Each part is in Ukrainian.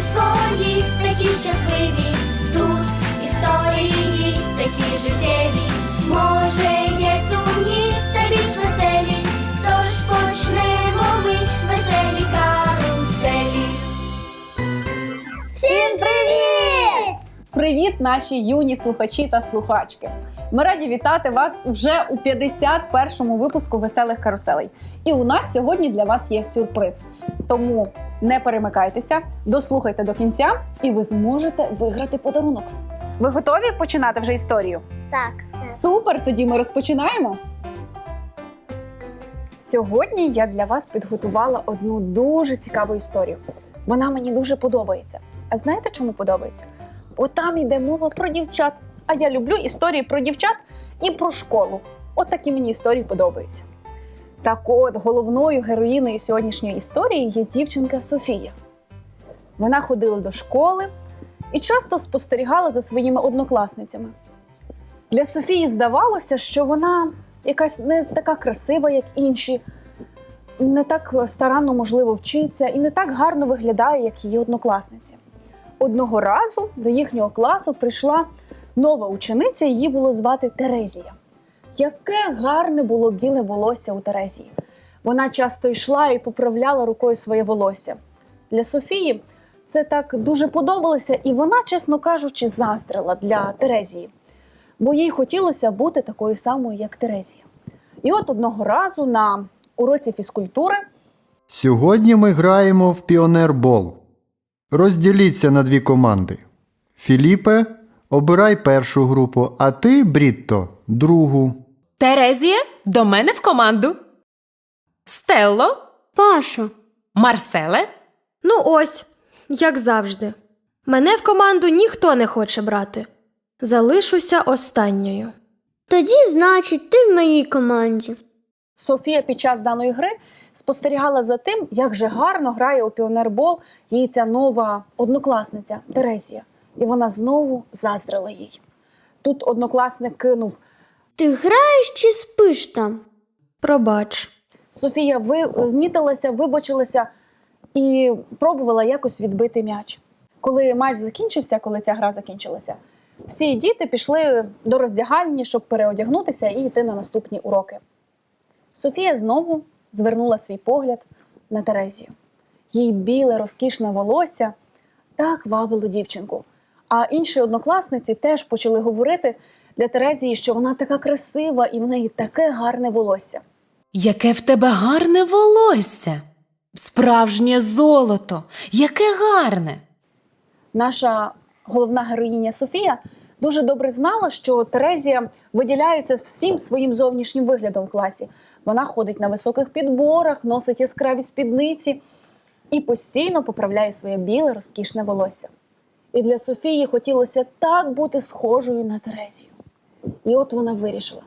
свої, такі щасливі. Тут історії такі життєві. Може, є сумні та більш веселі. Тож почнемо ми веселі каруселі. Всім привіт! Привіт, наші юні слухачі та слухачки! Ми раді вітати вас вже у 51-му випуску веселих каруселей. І у нас сьогодні для вас є сюрприз. Тому не перемикайтеся, дослухайте до кінця, і ви зможете виграти подарунок. Ви готові починати вже історію? Так. Супер! Тоді ми розпочинаємо. Сьогодні я для вас підготувала одну дуже цікаву історію. Вона мені дуже подобається. А знаєте, чому подобається? Бо там йде мова про дівчат. А я люблю історії про дівчат і про школу. От такі мені історії подобаються. Так от, головною героїною сьогоднішньої історії є дівчинка Софія. Вона ходила до школи і часто спостерігала за своїми однокласницями. Для Софії здавалося, що вона якась не така красива, як інші, не так старанно, можливо, вчиться і не так гарно виглядає, як її однокласниці. Одного разу до їхнього класу прийшла нова учениця, її було звати Терезія. Яке гарне було біле волосся у Терезії. Вона часто йшла і поправляла рукою своє волосся. Для Софії це так дуже подобалося, і вона, чесно кажучи, заздрила для Терезії бо їй хотілося бути такою самою, як Терезія. І от одного разу на уроці фізкультури Сьогодні ми граємо в піонербол. Розділіться на дві команди. Філіпе, обирай першу групу, а ти, Брітто, другу. Терезія, до мене в команду. Стелло, Пашо, Марселе, ну ось, як завжди. Мене в команду ніхто не хоче брати. Залишуся останньою. Тоді, значить, ти в моїй команді. Софія під час даної гри спостерігала за тим, як же гарно грає у піонербол її ця нова однокласниця Терезія. І вона знову заздрила їй. Тут однокласник кинув. Ти граєш чи спиш там? Пробач. Софія ви... знітилася, вибачилася і пробувала якось відбити м'яч. Коли матч закінчився, коли ця гра закінчилася, всі діти пішли до роздягальні, щоб переодягнутися і йти на наступні уроки. Софія знову звернула свій погляд на Терезію. Їй біле, розкішне волосся так вабило дівчинку. А інші однокласниці теж почали говорити для Терезії, що вона така красива і в неї таке гарне волосся. яке в тебе гарне волосся. Справжнє золото, яке гарне. наша головна героїня Софія дуже добре знала, що Терезія виділяється всім своїм зовнішнім виглядом в класі. Вона ходить на високих підборах, носить яскраві спідниці і постійно поправляє своє біле розкішне волосся. І для Софії хотілося так бути схожою на Терезію. І от вона вирішила: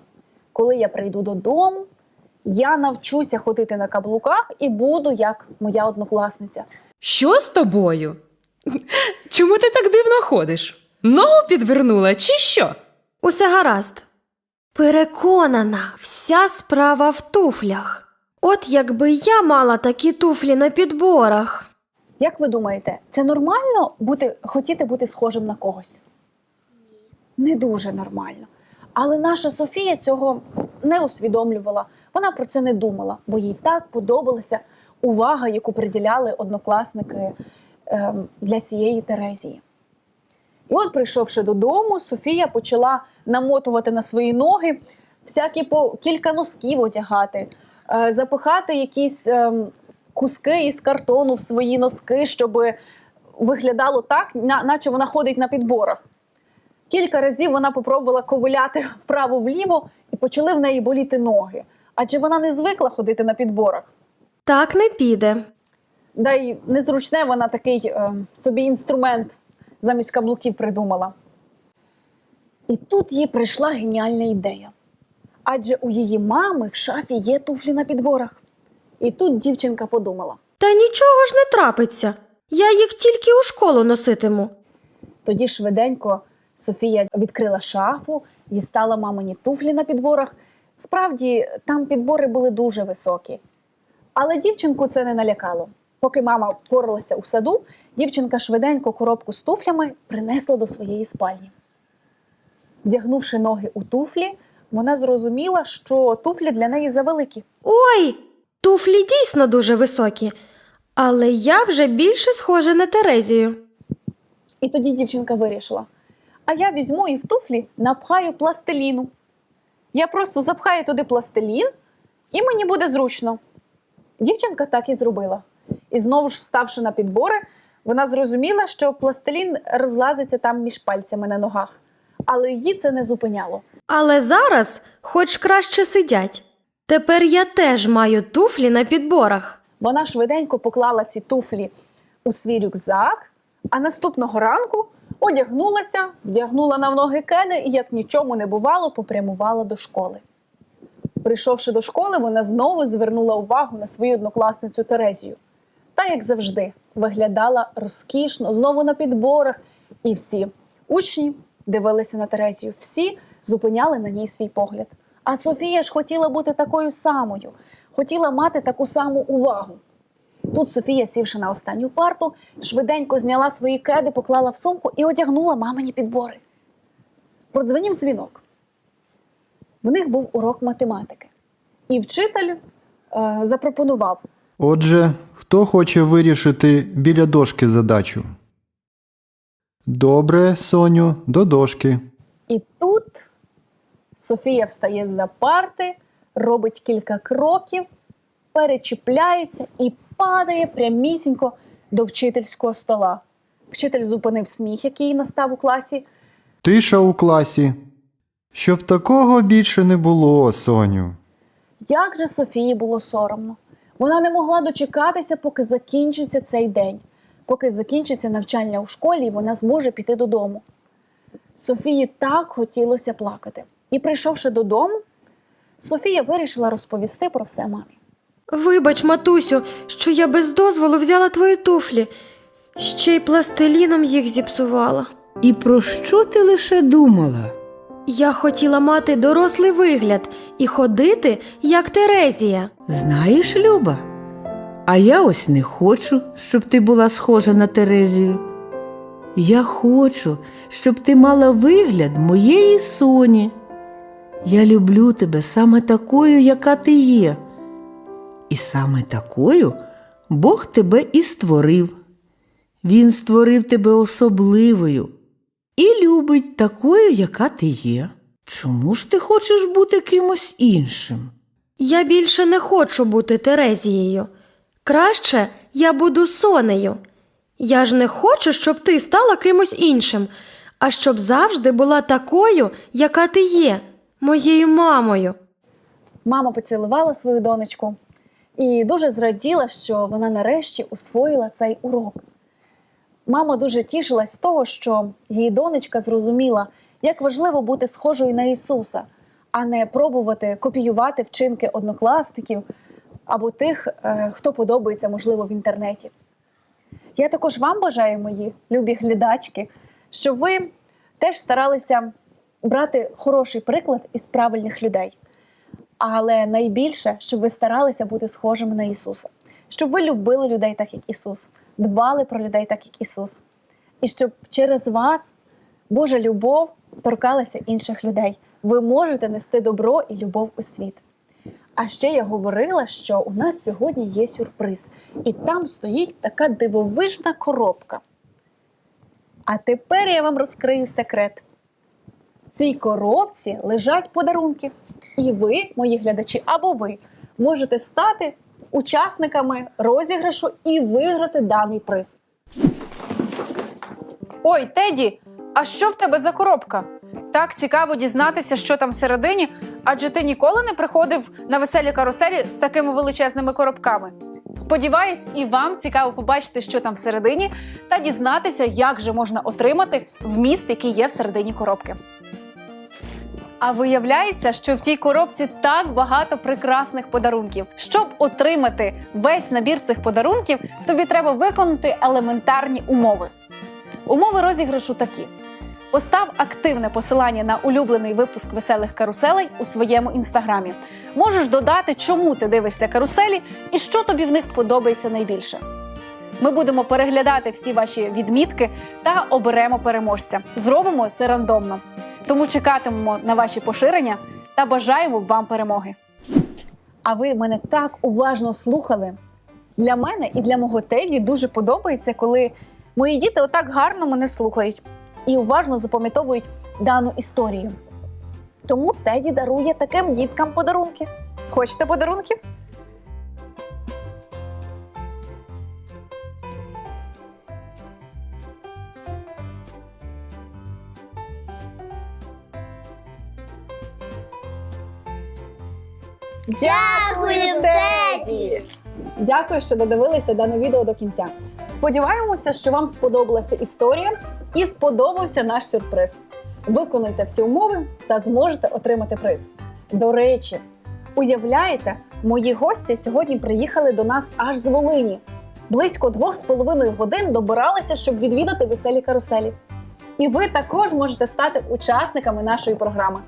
коли я прийду додому, я навчуся ходити на каблуках і буду як моя однокласниця. Що з тобою? Чому ти так дивно ходиш? Ногу підвернула, чи що? Усе гаразд. Переконана, вся справа в туфлях. От якби я мала такі туфлі на підборах. Як ви думаєте, це нормально бути, хотіти бути схожим на когось? Ні. Не дуже нормально. Але наша Софія цього не усвідомлювала. Вона про це не думала, бо їй так подобалася увага, яку приділяли однокласники ем, для цієї Терезії. І от, прийшовши додому, Софія почала намотувати на свої ноги всякі по кілька носків одягати, е, запихати якісь ем, куски із картону в свої носки, щоб виглядало так, на- наче вона ходить на підборах. Кілька разів вона попробувала ковиляти вправо-вліво і почали в неї боліти ноги. Адже вона не звикла ходити на підборах. Так не піде. Да й незручне вона такий е, собі інструмент замість каблуків придумала. І тут їй прийшла геніальна ідея. Адже у її мами в шафі є туфлі на підборах. І тут дівчинка подумала: Та нічого ж не трапиться. Я їх тільки у школу носитиму. Тоді швиденько Софія відкрила шафу, дістала мамині туфлі на підборах. Справді, там підбори були дуже високі. Але дівчинку це не налякало. Поки мама поралася у саду, дівчинка швиденько коробку з туфлями принесла до своєї спальні. Вдягнувши ноги у туфлі, вона зрозуміла, що туфлі для неї завеликі. Ой, туфлі дійсно дуже високі, але я вже більше схожа на Терезію. І тоді дівчинка вирішила: а я візьму і в туфлі напхаю пластиліну. Я просто запхаю туди пластилін, і мені буде зручно. Дівчинка так і зробила. І знову ж, ставши на підбори, вона зрозуміла, що пластилін розлазиться там між пальцями на ногах. Але її це не зупиняло. Але зараз хоч краще сидять. Тепер я теж маю туфлі на підборах. Вона швиденько поклала ці туфлі у свій рюкзак, а наступного ранку одягнулася, вдягнула на ноги кеди і, як нічому не бувало, попрямувала до школи. Прийшовши до школи, вона знову звернула увагу на свою однокласницю Терезію. Та, як завжди, виглядала розкішно, знову на підборах, і всі учні дивилися на Терезію, всі зупиняли на ній свій погляд. А Софія ж хотіла бути такою самою, хотіла мати таку саму увагу. Тут Софія, сівши на останню парту, швиденько зняла свої кеди, поклала в сумку і одягнула мамині підбори. Продзвонів дзвінок. В них був урок математики. І вчитель е, запропонував: Отже, хто хоче вирішити біля дошки задачу? Добре, Соню, до дошки. І тут Софія встає з-за парти, робить кілька кроків, перечіпляється і падає прямісінько до вчительського стола. Вчитель зупинив сміх, який настав у класі. Тиша у класі. Щоб такого більше не було, Соню. Як же Софії було соромно. Вона не могла дочекатися, поки закінчиться цей день, поки закінчиться навчання у школі, і вона зможе піти додому. Софії так хотілося плакати. І, прийшовши додому, Софія вирішила розповісти про все мамі. Вибач, матусю, що я без дозволу взяла твої туфлі, ще й пластиліном їх зіпсувала. І про що ти лише думала? Я хотіла мати дорослий вигляд і ходити, як Терезія. Знаєш, Люба? А я ось не хочу, щоб ти була схожа на Терезію. Я хочу, щоб ти мала вигляд моєї соні. Я люблю тебе саме такою, яка ти є. І саме такою Бог тебе і створив. Він створив тебе особливою і любить такою, яка ти є. Чому ж ти хочеш бути кимось іншим? Я більше не хочу бути Терезією. Краще я буду сонею. Я ж не хочу, щоб ти стала кимось іншим, а щоб завжди була такою, яка ти є, моєю мамою. Мама поцілувала свою донечку і дуже зраділа, що вона нарешті усвоїла цей урок. Мама дуже тішилась того, що її донечка зрозуміла, як важливо бути схожою на Ісуса, а не пробувати копіювати вчинки однокласників або тих, е, хто подобається, можливо, в інтернеті. Я також вам бажаю, мої любі глядачки, щоб ви теж старалися брати хороший приклад із правильних людей. Але найбільше, щоб ви старалися бути схожими на Ісуса, щоб ви любили людей так, як Ісус, дбали про людей так, як Ісус, і щоб через вас Божа любов торкалася інших людей. Ви можете нести добро і любов у світ. А ще я говорила, що у нас сьогодні є сюрприз, і там стоїть така дивовижна коробка. А тепер я вам розкрию секрет. Цій коробці лежать подарунки. І ви, мої глядачі, або ви можете стати учасниками розіграшу і виграти даний приз. Ой, Теді, а що в тебе за коробка? Так цікаво дізнатися, що там всередині, адже ти ніколи не приходив на веселі каруселі з такими величезними коробками. Сподіваюсь, і вам цікаво побачити, що там всередині, та дізнатися, як же можна отримати вміст, який є всередині коробки. А виявляється, що в тій коробці так багато прекрасних подарунків. Щоб отримати весь набір цих подарунків, тобі треба виконати елементарні умови. Умови розіграшу такі: постав активне посилання на улюблений випуск веселих каруселей у своєму інстаграмі. Можеш додати, чому ти дивишся каруселі і що тобі в них подобається найбільше. Ми будемо переглядати всі ваші відмітки та оберемо переможця. Зробимо це рандомно. Тому чекатимемо на ваші поширення та бажаємо вам перемоги. А ви мене так уважно слухали. Для мене і для мого Теді дуже подобається, коли мої діти отак гарно мене слухають і уважно запам'ятовують дану історію. Тому Теді дарує таким діткам подарунки. Хочете подарунки? Дякую, Теді! Дякую, що додивилися дане відео до кінця. Сподіваємося, що вам сподобалася історія і сподобався наш сюрприз. Виконуйте всі умови та зможете отримати приз. До речі, уявляєте, мої гості сьогодні приїхали до нас аж з Волині. Близько двох з половиною годин добиралися, щоб відвідати веселі каруселі. І ви також можете стати учасниками нашої програми.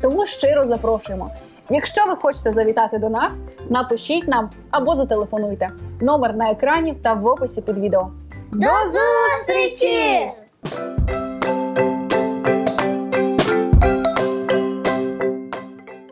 Тому щиро запрошуємо. Якщо ви хочете завітати до нас, напишіть нам або зателефонуйте. Номер на екрані та в описі під відео. До зустрічі!